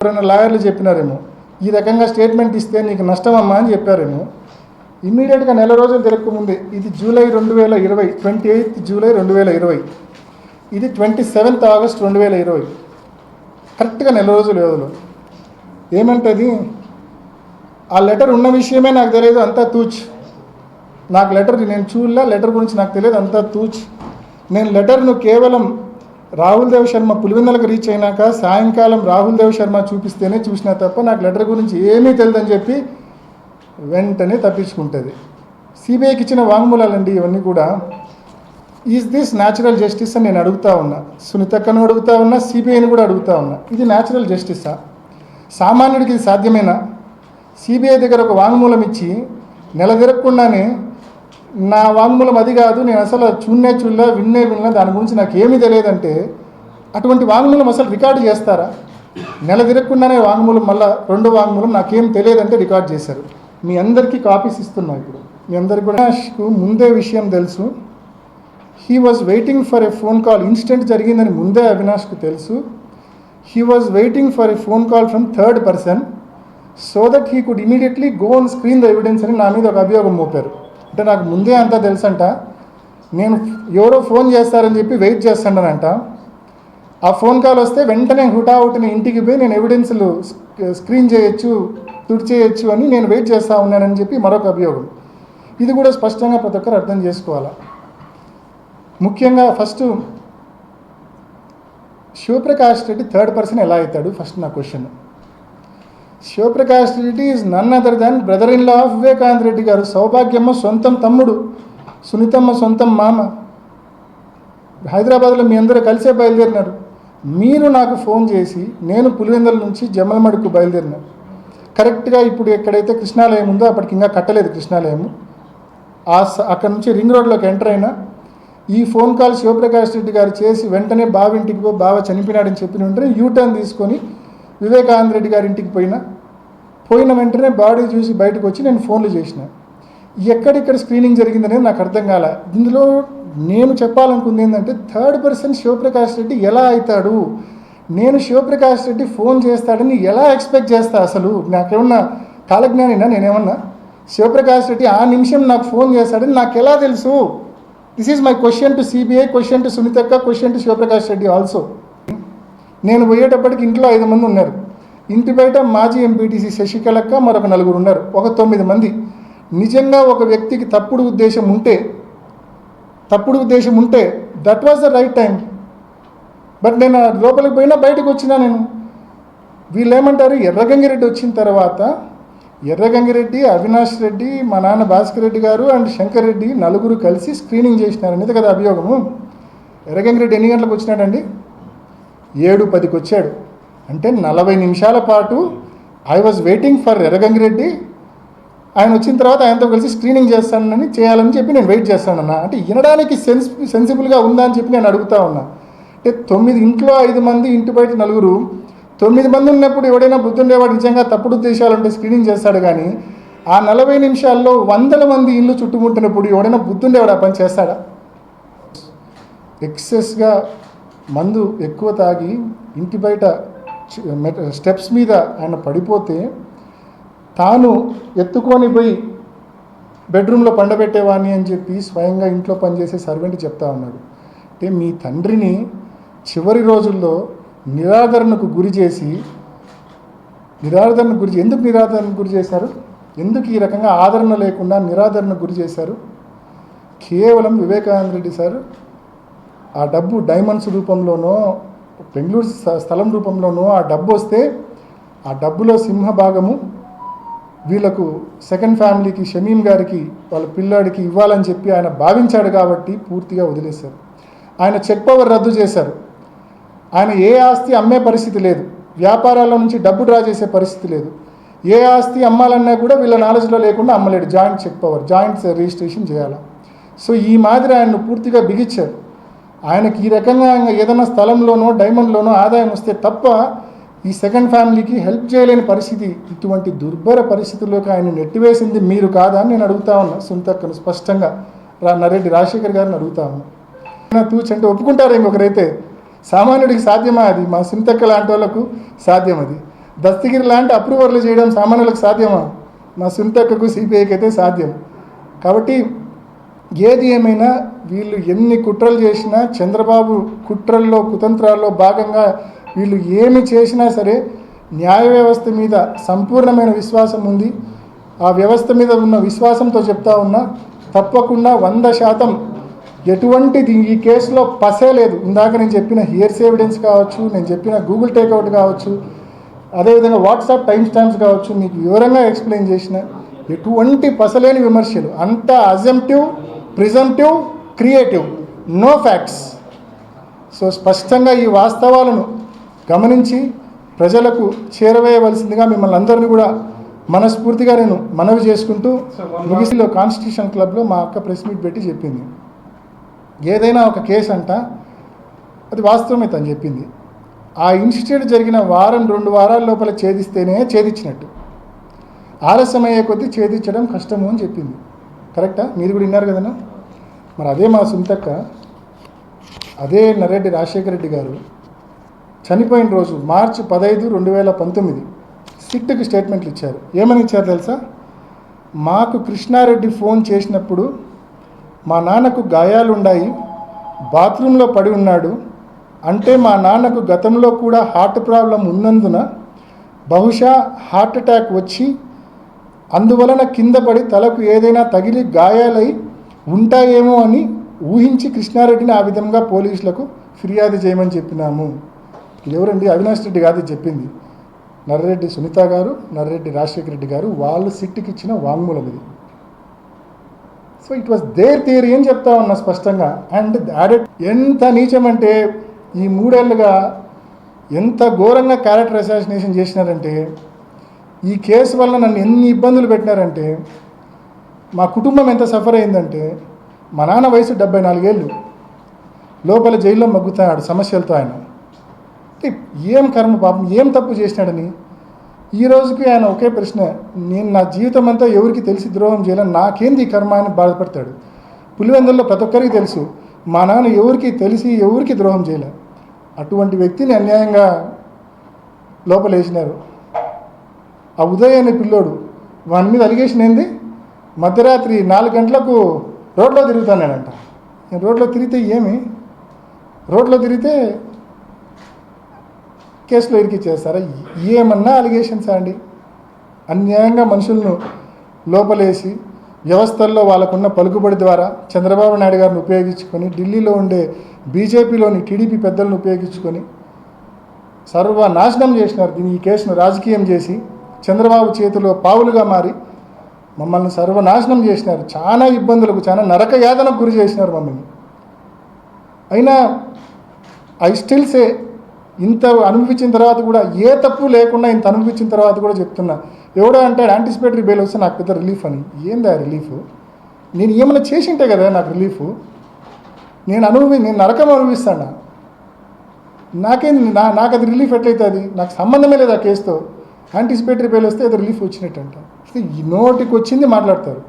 ఎవరైనా లాయర్లు చెప్పినారేమో ఈ రకంగా స్టేట్మెంట్ ఇస్తే నీకు నష్టమమ్మా అని చెప్పారేమో ఇమ్మీడియట్గా నెల రోజులు తిరగకముందే ఇది జూలై రెండు వేల ఇరవై ట్వంటీ ఎయిత్ జూలై రెండు వేల ఇరవై ఇది ట్వంటీ సెవెంత్ ఆగస్ట్ రెండు వేల ఇరవై కరెక్ట్గా నెల రోజుల వ్యవధిలో ఏమంటది? ఆ లెటర్ ఉన్న విషయమే నాకు తెలియదు అంతా తూచ్. నాకు లెటర్ నేను చూడలే లెటర్ గురించి నాకు తెలియదు అంతా తూచ్. నేను లెటర్ను కేవలం రాహుల్ దేవ్ శర్మ పులివెందలకు రీచ్ అయినాక సాయంకాలం రాహుల్ దేవ్ శర్మ చూపిస్తేనే చూసినా తప్ప నాకు లెటర్ గురించి ఏమీ తెలియదని చెప్పి వెంటనే తప్పించుకుంటుంది. సిబిఐకి ఇచ్చిన వాంగ్మూలాలండి ఇవన్నీ కూడా. ఈజ్ దిస్ న్యాచురల్ జస్టిస్ అని నేను అడుగుతా ఉన్నా. సునీతక్కను అడుగుతా ఉన్నా సిబిఐని కూడా అడుగుతా ఉన్నా. ఇది న్యాచురల్ జస్టిసా సామాన్యుడికి ఇది సాధ్యమేనా? సిబిఐ దగ్గర ఒక వాంగ్మూలం ఇచ్చి నెల తిరగకుండానే నా వాంగ్మూలం అది కాదు నేను అసలు చూన్నే చూడలే విన్నే వినలే దాని గురించి నాకు ఏమీ తెలియదంటే అటువంటి వాంగ్మూలం అసలు రికార్డు చేస్తారా? నెల తిరగకుండానే వాంగ్మూలం మళ్ళీ రెండో వాంగ్మూలం నాకేం తెలియదంటే రికార్డ్ చేశారు. మీ అందరికీ కాపీస్ ఇస్తున్నా ఇప్పుడు. మీ అందరికి కూడా అవినాష్కు ముందే విషయం తెలుసు. He was waiting for a phone call instant జరిగిందని ముందే అవినాష్కు తెలుసు. He was waiting for a phone call from third person so that he could immediately go on screen the evidence అని నా మీద ఒక అభియోగం మోపారు. అంటే నాకు ముందే అంతా తెలుసంట నేను ఎవరో ఫోన్ చేస్తారని చెప్పి వెయిట్ చేస్తాడనంట. ఆ ఫోన్ కాల్ వస్తే వెంటనే హుటాహుటిని ఇంటికి పోయి నేను ఎవిడెన్స్లు స్క్రీన్ చేయొచ్చు తుడిచేయచ్చు అని నేను వెయిట్ చేస్తూ ఉన్నానని చెప్పి మరొక అభియోగం. ఇది కూడా స్పష్టంగా ప్రతి ఒక్కరు అర్థం చేసుకోవాలా. ముఖ్యంగా first Shivaprakash Reddy third person ఎలా అవుతాడు ఫస్ట్ నా question. Shivaprakash Reddy is none other than brother in law of Vivekananda Reddy garu. Soubhagyamma సొంతం తమ్ముడు సునీతమ్మ సొంతం మామ. హైదరాబాద్లో మీ అందరూ కలిసే బయలుదేరినారు. మీరు నాకు ఫోన్ చేసి నేను పులివెందల నుంచి జమ్మలమడుకు బయలుదేరినారు. కరెక్ట్గా ఇప్పుడు ఎక్కడైతే కృష్ణాలయం ఉందో అప్పటికి ఇంకా కట్టలేదు కృష్ణాలయము. ఆ అక్కడ నుంచి రింగ్ రోడ్లోకి ఎంటర్ అయినా ఈ ఫోన్ కాల్ శివప్రకాష్ రెడ్డి గారు చేసి వెంటనే బావ ఇంటికి పో బావ చనిపోయినాడని చెప్పిన వెంటనే యూటర్న్ తీసుకొని వివేకానంద రెడ్డి గారి ఇంటికి పోయినా పోయిన వెంటనే బాడీ చూసి బయటకు వచ్చి నేను ఫోన్లు చేసిన. ఎక్కడెక్కడ స్క్రీనింగ్ జరిగిందనేది నాకు అర్థం కాల. ఇందులో నేను చెప్పాలనుకుంది ఏంటంటే థర్డ్ పర్సన్ శివప్రకాష్ రెడ్డి ఎలా అవుతాడు? నేను శివప్రకాష్ రెడ్డి ఫోన్ చేస్తాడని ఎలా ఎక్స్పెక్ట్ చేస్తా అసలు? నాకేమన్నా కాలజ్ఞానినా నేనేమన్నా? శివప్రకాష్ రెడ్డి ఆ నిమిషం నాకు ఫోన్ చేస్తాడని నాకు ఎలా తెలుసు? This is my question to CBI question to సునీతక్క question to Shivaprakash Reddy also నేను పోయేటప్పటికి ఇంట్లో ఐదు మంది ఉన్నారు. ఇంటి బయట మాజీ ఎంపీటీసీ శశికళక్క మరొక నలుగురు ఉన్నారు. ఒక తొమ్మిది మంది. నిజంగా ఒక వ్యక్తికి తప్పుడు ఉద్దేశం ఉంటే తప్పుడు ఉద్దేశం ఉంటే that was the right time but నేను లోపలికి పోయినా బయటకు వచ్చినా నేను. వీళ్ళు ఏమంటారు ఎర్రగంగిరెడ్డి వచ్చిన తర్వాత ఎర్రగంగిరెడ్డి అవినాష్ రెడ్డి మా నాన్న భాస్కర్ రెడ్డి గారు అండ్ శంకర్ రెడ్డి నలుగురు కలిసి స్క్రీనింగ్ చేసినారు. అనేది కదా అభియోగము? ఎర్రగంగిరెడ్డి ఎన్ని గంటలకు వచ్చినాడండి? ఏడు పదికి వచ్చాడు. అంటే నలభై నిమిషాల పాటు I was waiting for Erragangireddy. ఆయన వచ్చిన తర్వాత ఆయనతో కలిసి స్క్రీనింగ్ చేస్తానని చేయాలని చెప్పి నేను వెయిట్ చేస్తానన్నా. అంటే వినడానికి సెన్స్ సెన్సిబుల్గా ఉందా అని చెప్పి నేను అడుగుతా ఉన్నా. అంటే తొమ్మిది ఇంట్లో ఐదు మంది ఇంటి బయట నలుగురు. తొమ్మిది మంది ఉన్నప్పుడు ఎవడైనా బుద్ధుండేవాడు నిజంగా తప్పుడు ఉద్దేశాలుంటే స్క్రీనింగ్ చేస్తాడు కానీ ఆ నలభై నిమిషాల్లో వందల మంది ఇల్లు చుట్టుముట్టినప్పుడు ఎవడైనా బుద్ధుండేవాడు ఆ పని చేస్తాడా? ఎక్సెస్గా మందు ఎక్కువ తాగి ఇంటి బయట స్టెప్స్ మీద ఆయన పడిపోతే తాను ఎత్తుకొని పోయి బెడ్రూమ్లో పండబెట్టేవాడిని అని చెప్పి స్వయంగా ఇంట్లో పనిచేసే సర్వెంట్ చెప్తా ఉన్నాడు. అంటే మీ తండ్రిని చివరి రోజుల్లో నిరాదరణకు గురి చేసి నిరాదరణకు గురి ఎందుకు నిరాదరణకు గురి చేశారు? ఎందుకు ఈ రకంగా ఆదరణ లేకుండా నిరాదరణకు గురి చేశారు? కేవలం వివేకానంద రెడ్డి సార్ ఆ డబ్బు డైమండ్స్ రూపంలోనో బెంగళూరు స్థలం రూపంలోనూ ఆ డబ్బు వస్తే ఆ డబ్బులో సింహ భాగము వీళ్ళకు సెకండ్ ఫ్యామిలీకి షమీం గారికి వాళ్ళ పిల్లాడికి ఇవ్వాలని చెప్పి ఆయన భావించాడు కాబట్టి పూర్తిగా వదిలేశారు. ఆయన చెక్ పవర్ రద్దు చేశారు. ఆయన ఏ ఆస్తి అమ్మే పరిస్థితి లేదు. వ్యాపారాల నుంచి డబ్బు డ్రా చేసే పరిస్థితి లేదు. ఏ ఆస్తి అమ్మాలన్నా కూడా వీళ్ళ నాలెడ్జ్లో లేకుండా అమ్మలేడు. Joint cheque power joint registration చేయాలి? సో ఈ మాదిరి ఆయన్ను పూర్తిగా బిగించారు. ఆయనకి ఈ రకంగా ఇంకా ఏదైనా స్థలంలోనో డైమండ్లోనో ఆదాయం వస్తే తప్ప ఈ సెకండ్ ఫ్యామిలీకి హెల్ప్ చేయలేని పరిస్థితి. ఇటువంటి దుర్భర పరిస్థితుల్లోకి ఆయన నెట్టివేసింది మీరు కాదా అని నేను అడుగుతా ఉన్నా. సుంతక్కను స్పష్టంగా రా నరెడ్డి రాజశేఖర్ గారిని అడుగుతా ఉన్నా. తూచంటే తూచి ఒప్పుకుంటారు ఇంకొకరైతే. సామాన్యుడికి సాధ్యమా అది? మా సుంతక్క లాంటి వాళ్ళకు సాధ్యం అది. దస్తగిరి లాంటి అప్రూవర్లు చేయడం సామాన్యులకు సాధ్యమా? మా సుంతక్కకు సిపిఐకి అయితే సాధ్యం. కాబట్టి ఏది ఏమైనా వీళ్ళు ఎన్ని కుట్రలు చేసినా చంద్రబాబు కుట్రల్లో కుతంత్రాల్లో భాగంగా వీళ్ళు ఏమి చేసినా సరే న్యాయ వ్యవస్థ మీద సంపూర్ణమైన విశ్వాసం ఉంది. ఆ వ్యవస్థ మీద ఉన్న విశ్వాసంతో చెప్తా ఉన్నా తప్పకుండా వంద శాతం ఎటువంటిది ఈ కేసులో పసే లేదు. ఇందాక నేను చెప్పిన హియర్స్ ఎవిడెన్స్ కావచ్చు నేను చెప్పిన గూగుల్ టేక్అవుట్ కావచ్చు అదేవిధంగా వాట్సాప్ టైం స్టాంప్స్ కావచ్చు మీకు వివరంగా ఎక్స్ప్లెయిన్ చేసిన ఎటువంటి పసలేని విమర్శలు అంత assumptive presumptive creative no facts. So స్పష్టంగా ఈ వాస్తవాలను గమనించి ప్రజలకు చేరవేయవలసిందిగా మిమ్మల్ని అందరినీ కూడా మనస్ఫూర్తిగా నేను మనవి చేసుకుంటూ ముగిసిలో కాన్స్టిట్యూషన్ క్లబ్లో మా అక్క ప్రెస్ మీట్ పెట్టి చెప్పింది. ఏదైనా ఒక కేసు అంట అది వాస్తవమే తను చెప్పింది. ఆ ఇన్స్టిట్యూట్ జరిగిన వారం రెండు వారాల లోపల ఛేదిస్తేనే ఛేదించినట్టు. ఆలస్యం అయ్యే కొద్దీ ఛేదించడం కష్టము అని చెప్పింది. కరెక్టా? మీరు కూడా విన్నారు కదన్నా? మరి అదే మా సుంతక్క అదే నరెడ్డి రాజశేఖర రెడ్డి గారు చనిపోయిన రోజు మార్చి పదహైదు రెండు వేల పంతొమ్మిది సిట్కి స్టేట్మెంట్లు ఇచ్చారు. ఏమని ఇచ్చారు తెలుసా? మాకు కృష్ణారెడ్డి ఫోన్ చేసినప్పుడు మా నాన్నకు గాయాలున్నాయి బాత్రూంలో పడి ఉన్నాడు అంటే మా నాన్నకు గతంలో కూడా హార్ట్ ప్రాబ్లం ఉన్నందున బహుశా హార్ట్ అటాక్ వచ్చి అందువలన కింద పడి తలకు ఏదైనా తగిలి గాయాలై ఉంటాయేమో అని ఊహించి కృష్ణారెడ్డిని ఆ విధంగా పోలీసులకు ఫిర్యాదు చేయమని చెప్పినాము. ఇది ఎవరండి అవినాష్ రెడ్డి కాదు చెప్పింది. నర్రెడ్డి సునీత గారు నర్రెడ్డి రాజశేఖర రెడ్డి గారు వాళ్ళు సిట్టికి ఇచ్చిన వాంగ్మూలం ఇది. So it was their theory అని చెప్తా ఉన్నా స్పష్టంగా. అండ్ యాడెడ్ ఎంత నీచమంటే ఈ మూడేళ్ళుగా ఎంత ఘోరంగా క్యారెక్టర్ అసాసినేషన్ చేసినారంటే ఈ కేసు వల్ల నన్ను ఎన్ని ఇబ్బందులు పెట్టినారంటే మా కుటుంబం ఎంత సఫర్ అయిందంటే మా నాన్న వయసు డెబ్బై నాలుగేళ్ళు. లోపల జైల్లో మగ్గుతాడు సమస్యలతో ఆయన. ఏం కర్మ పాపం ఏం తప్పు చేసినాడని? ఈ రోజుకి ఆయన ఒకే ప్రశ్న నేను నా జీవితం అంతా ఎవరికి తెలిసి ద్రోహం చేయాలని నాకేంది ఈ కర్మ అని బాధపడతాడు. పులివెందుల్లో ప్రతి ఒక్కరికి తెలుసు మా నాన్న ఎవరికి తెలిసి ఎవరికి ద్రోహం చేయలే. అటువంటి వ్యక్తిని అన్యాయంగా లోపలేసినారు. ఆ ఉదయ్ అనే పిల్లోడు వాని మీద అలిగేషన్ ఏంది? మధ్యరాత్రి నాలుగు గంటలకు రోడ్లో తిరుగుతానంట నేను రోడ్లో తిరిగితే ఏమి? రోడ్లో తిరిగితే కేసులో ఇరికిచ్చేస్తారా? ఏమన్నా అలిగేషన్స్ అండి. అన్యాయంగా మనుషులను లోపలేసి వ్యవస్థల్లో వాళ్ళకున్న పలుకుబడి ద్వారా చంద్రబాబు నాయుడు గారిని ఉపయోగించుకొని ఢిల్లీలో ఉండే బీజేపీలోని టీడీపీ పెద్దలను ఉపయోగించుకొని సర్వనాశనం చేసినారు. దీన్ని ఈ కేసును రాజకీయం చేసి చంద్రబాబు చేతిలో పావులుగా మారి మమ్మల్ని సర్వనాశనం చేసినారు. చాలా ఇబ్బందులకు చాలా నరక యాతనకు గురి చేసినారు మమ్మల్ని. అయినా ఐ స్టిల్ సే ఇంత అనుభవించిన తర్వాత కూడా ఏ తప్పు లేకుండా ఇంత అనుభవించిన తర్వాత కూడా చెప్తున్నా. ఎవడో అంటాడు యాంటిసిపేటరీ బెయిల్ వస్తే నాకు పెద్ద రిలీఫ్ అని. ఏందా రిలీఫ్ నేను ఏమైనా చేసింటే కదా నాకు రిలీఫ్ నేను అనుభవి నేను నరకం అనుభవిస్తాను? నాకేంది? నా నాకు అది రిలీఫ్ ఎట్లయితే అది? నాకు సంబంధమే లేదు ఆ కేసుతో యాంటిసిపేటరీ బెయిల్ వస్తే అది రిలీఫ్ వచ్చినట్టు అంట. ఈ నోటికి వచ్చింది మాట్లాడతారు.